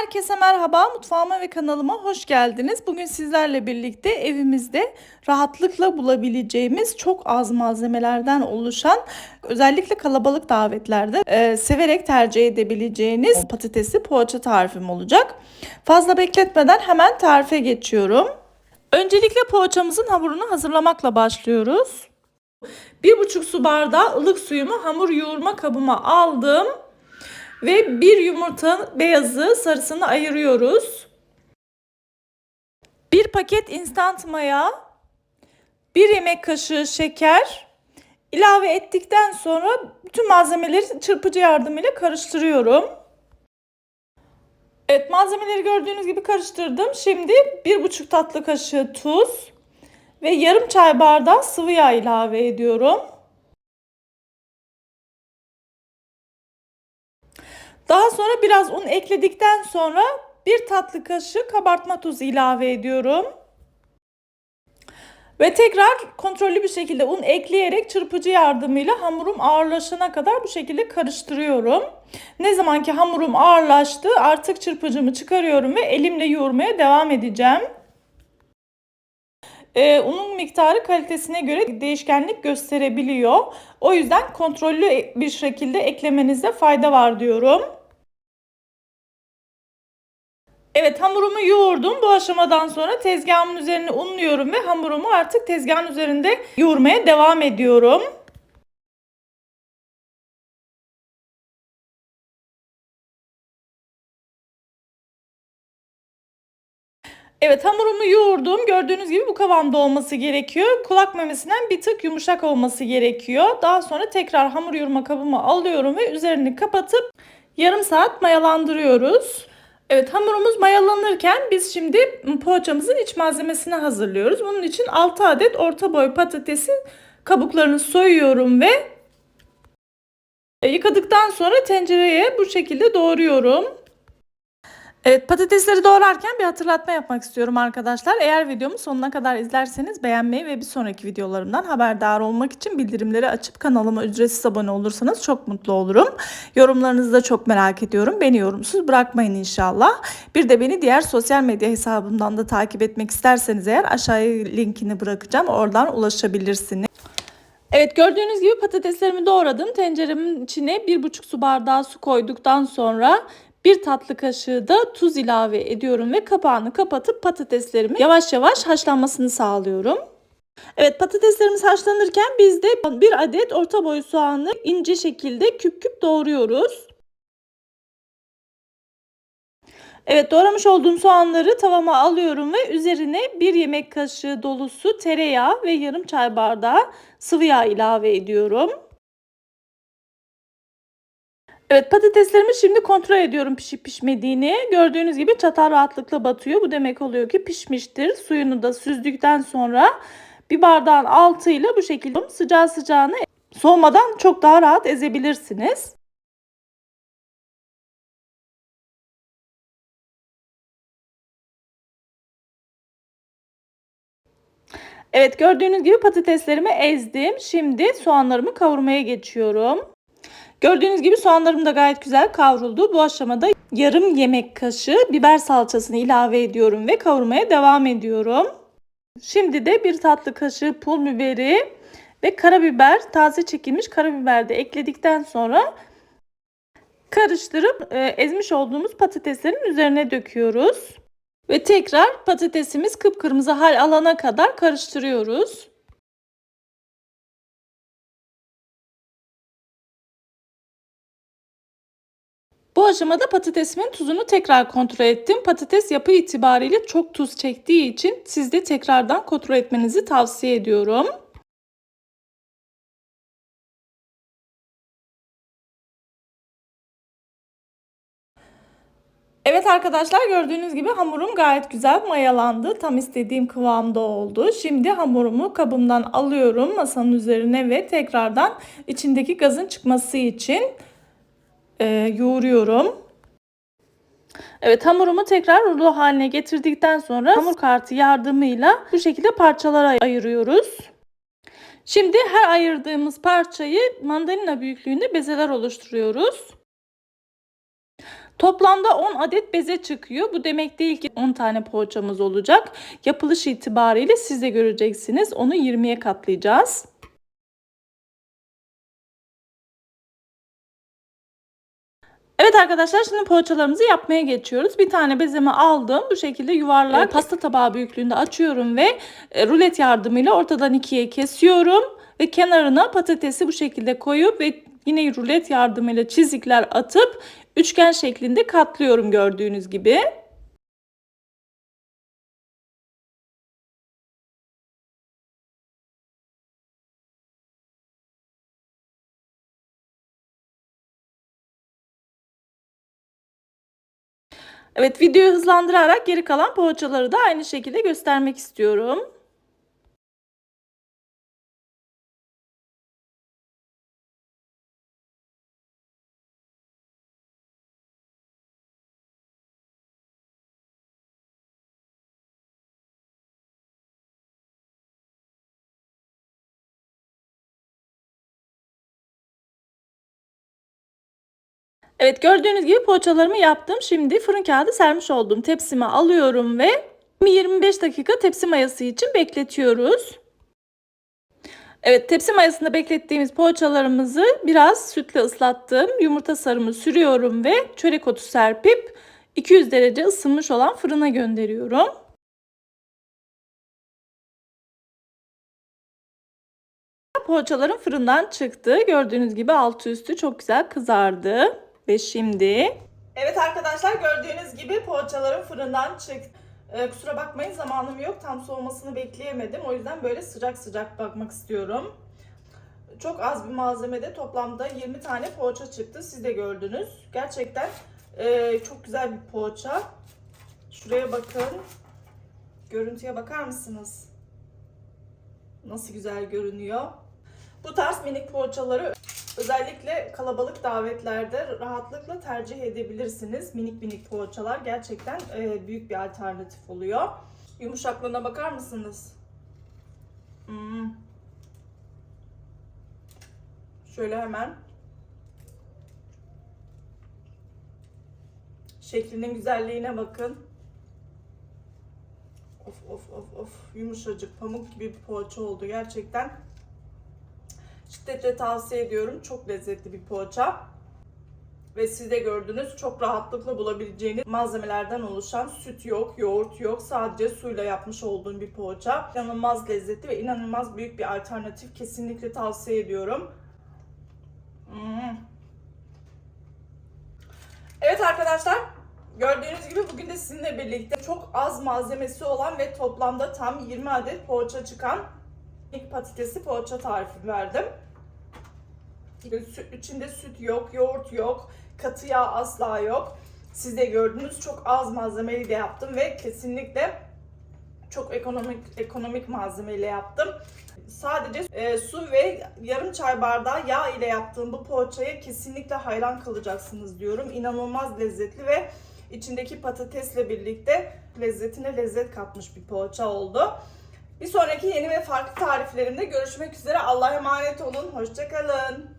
Herkese merhaba, mutfağıma ve kanalıma hoş geldiniz. Bugün sizlerle birlikte evimizde rahatlıkla bulabileceğimiz çok az malzemelerden oluşan, özellikle kalabalık davetlerde e, severek tercih edebileceğiniz patatesli poğaça tarifim olacak. Fazla bekletmeden hemen tarife geçiyorum. Öncelikle poğaçamızın hamurunu hazırlamakla başlıyoruz. 1,5 su bardağı ılık suyumu hamur yoğurma kabıma aldım. Ve bir yumurta beyazı sarısını ayırıyoruz. Bir paket instant maya, bir yemek kaşığı şeker ilave ettikten sonra bütün malzemeleri çırpıcı yardımıyla karıştırıyorum. Evet malzemeleri gördüğünüz gibi karıştırdım. Şimdi bir buçuk tatlı kaşığı tuz ve yarım çay bardağı sıvı yağ ilave ediyorum. Daha sonra biraz un ekledikten sonra bir tatlı kaşığı kabartma tozu ilave ediyorum. Ve tekrar kontrollü bir şekilde un ekleyerek çırpıcı yardımıyla hamurum ağırlaşana kadar bu şekilde karıştırıyorum. Ne zaman ki hamurum ağırlaştı artık çırpıcımı çıkarıyorum ve elimle yoğurmaya devam edeceğim. Ee, unun miktarı kalitesine göre değişkenlik gösterebiliyor. O yüzden kontrollü bir şekilde eklemenizde fayda var diyorum. Evet hamurumu yoğurdum. Bu aşamadan sonra tezgahımın üzerine unluyorum ve hamurumu artık tezgahın üzerinde yoğurmaya devam ediyorum. Evet hamurumu yoğurdum. Gördüğünüz gibi bu kıvamda olması gerekiyor. Kulak memesinden bir tık yumuşak olması gerekiyor. Daha sonra tekrar hamur yoğurma kabıma alıyorum ve üzerini kapatıp yarım saat mayalandırıyoruz. Evet hamurumuz mayalanırken biz şimdi poğaçamızın iç malzemesini hazırlıyoruz. Bunun için 6 adet orta boy patatesin kabuklarını soyuyorum ve yıkadıktan sonra tencereye bu şekilde doğruyorum. Evet patatesleri doğrarken bir hatırlatma yapmak istiyorum arkadaşlar. Eğer videomu sonuna kadar izlerseniz beğenmeyi ve bir sonraki videolarımdan haberdar olmak için bildirimleri açıp kanalıma ücretsiz abone olursanız çok mutlu olurum. Yorumlarınızı da çok merak ediyorum. Beni yorumsuz bırakmayın inşallah. Bir de beni diğer sosyal medya hesabımdan da takip etmek isterseniz eğer aşağıya linkini bırakacağım. Oradan ulaşabilirsiniz. Evet gördüğünüz gibi patateslerimi doğradım. Tenceremin içine 1,5 su bardağı su koyduktan sonra bir tatlı kaşığı da tuz ilave ediyorum ve kapağını kapatıp patateslerimi yavaş yavaş haşlanmasını sağlıyorum. Evet patateslerimiz haşlanırken biz de bir adet orta boy soğanı ince şekilde küp küp doğruyoruz. Evet doğramış olduğum soğanları tavama alıyorum ve üzerine bir yemek kaşığı dolusu tereyağı ve yarım çay bardağı sıvı yağ ilave ediyorum. Evet patateslerimi şimdi kontrol ediyorum pişip pişmediğini. Gördüğünüz gibi çatal rahatlıkla batıyor. Bu demek oluyor ki pişmiştir. Suyunu da süzdükten sonra bir bardağın altıyla bu şekilde sıcağı sıcağına soğumadan çok daha rahat ezebilirsiniz. Evet gördüğünüz gibi patateslerimi ezdim. Şimdi soğanlarımı kavurmaya geçiyorum. Gördüğünüz gibi soğanlarım da gayet güzel kavruldu. Bu aşamada yarım yemek kaşığı biber salçasını ilave ediyorum ve kavurmaya devam ediyorum. Şimdi de bir tatlı kaşığı pul biberi ve karabiber, taze çekilmiş karabiber de ekledikten sonra karıştırıp e, ezmiş olduğumuz patateslerin üzerine döküyoruz. Ve tekrar patatesimiz kıpkırmızı hal alana kadar karıştırıyoruz. Bu aşamada patatesimin tuzunu tekrar kontrol ettim. Patates yapı itibariyle çok tuz çektiği için siz de tekrardan kontrol etmenizi tavsiye ediyorum. Evet arkadaşlar gördüğünüz gibi hamurum gayet güzel mayalandı. Tam istediğim kıvamda oldu. Şimdi hamurumu kabımdan alıyorum masanın üzerine ve tekrardan içindeki gazın çıkması için e, yoğuruyorum. Evet hamurumu tekrar rulo haline getirdikten sonra hamur kartı yardımıyla bu şekilde parçalara ayırıyoruz. Şimdi her ayırdığımız parçayı mandalina büyüklüğünde bezeler oluşturuyoruz. Toplamda 10 adet beze çıkıyor. Bu demek değil ki 10 tane poğaçamız olacak. Yapılış itibariyle siz de göreceksiniz. Onu 20'ye katlayacağız. Evet arkadaşlar şimdi poğaçalarımızı yapmaya geçiyoruz. Bir tane bezemi aldım. Bu şekilde yuvarlak pasta tabağı büyüklüğünde açıyorum ve e, rulet yardımıyla ortadan ikiye kesiyorum. Ve kenarına patatesi bu şekilde koyup ve yine rulet yardımıyla çizikler atıp üçgen şeklinde katlıyorum gördüğünüz gibi. Evet videoyu hızlandırarak geri kalan poğaçaları da aynı şekilde göstermek istiyorum. Evet gördüğünüz gibi poğaçalarımı yaptım. Şimdi fırın kağıdı sermiş olduğum tepsime alıyorum ve 25 dakika tepsi mayası için bekletiyoruz. Evet tepsi mayasında beklettiğimiz poğaçalarımızı biraz sütle ıslattım. Yumurta sarımı sürüyorum ve çörek otu serpip 200 derece ısınmış olan fırına gönderiyorum. Poğaçalarım fırından çıktı. Gördüğünüz gibi altı üstü çok güzel kızardı. Ve şimdi... Evet arkadaşlar gördüğünüz gibi poğaçalarım fırından çıktı. Ee, kusura bakmayın zamanım yok. Tam soğumasını bekleyemedim. O yüzden böyle sıcak sıcak bakmak istiyorum. Çok az bir malzemede toplamda 20 tane poğaça çıktı. Siz de gördünüz. Gerçekten e, çok güzel bir poğaça. Şuraya bakın. Görüntüye bakar mısınız? Nasıl güzel görünüyor. Bu tarz minik poğaçaları özellikle kalabalık davetlerde rahatlıkla tercih edebilirsiniz. Minik minik poğaçalar gerçekten e, büyük bir alternatif oluyor. Yumuşaklığına bakar mısınız? Hmm. Şöyle hemen şeklinin güzelliğine bakın. Of of of of yumuşacık pamuk gibi bir poğaça oldu gerçekten. Şiddetle tavsiye ediyorum. Çok lezzetli bir poğaça. Ve siz de gördünüz çok rahatlıkla bulabileceğiniz malzemelerden oluşan süt yok, yoğurt yok. Sadece suyla yapmış olduğum bir poğaça. İnanılmaz lezzetli ve inanılmaz büyük bir alternatif. Kesinlikle tavsiye ediyorum. Hmm. Evet arkadaşlar Gördüğünüz gibi bugün de sizinle birlikte çok az malzemesi olan ve toplamda tam 20 adet poğaça çıkan ilk patatesi poğaça tarifi verdim. İçinde süt yok, yoğurt yok, katı yağ asla yok. Siz de gördünüz çok az malzemeyle yaptım ve kesinlikle çok ekonomik ekonomik malzemeyle yaptım. Sadece e, su ve yarım çay bardağı yağ ile yaptığım bu poğaçaya kesinlikle hayran kalacaksınız diyorum. İnanılmaz lezzetli ve içindeki patatesle birlikte lezzetine lezzet katmış bir poğaça oldu. Bir sonraki yeni ve farklı tariflerimde görüşmek üzere. Allah'a emanet olun. Hoşçakalın.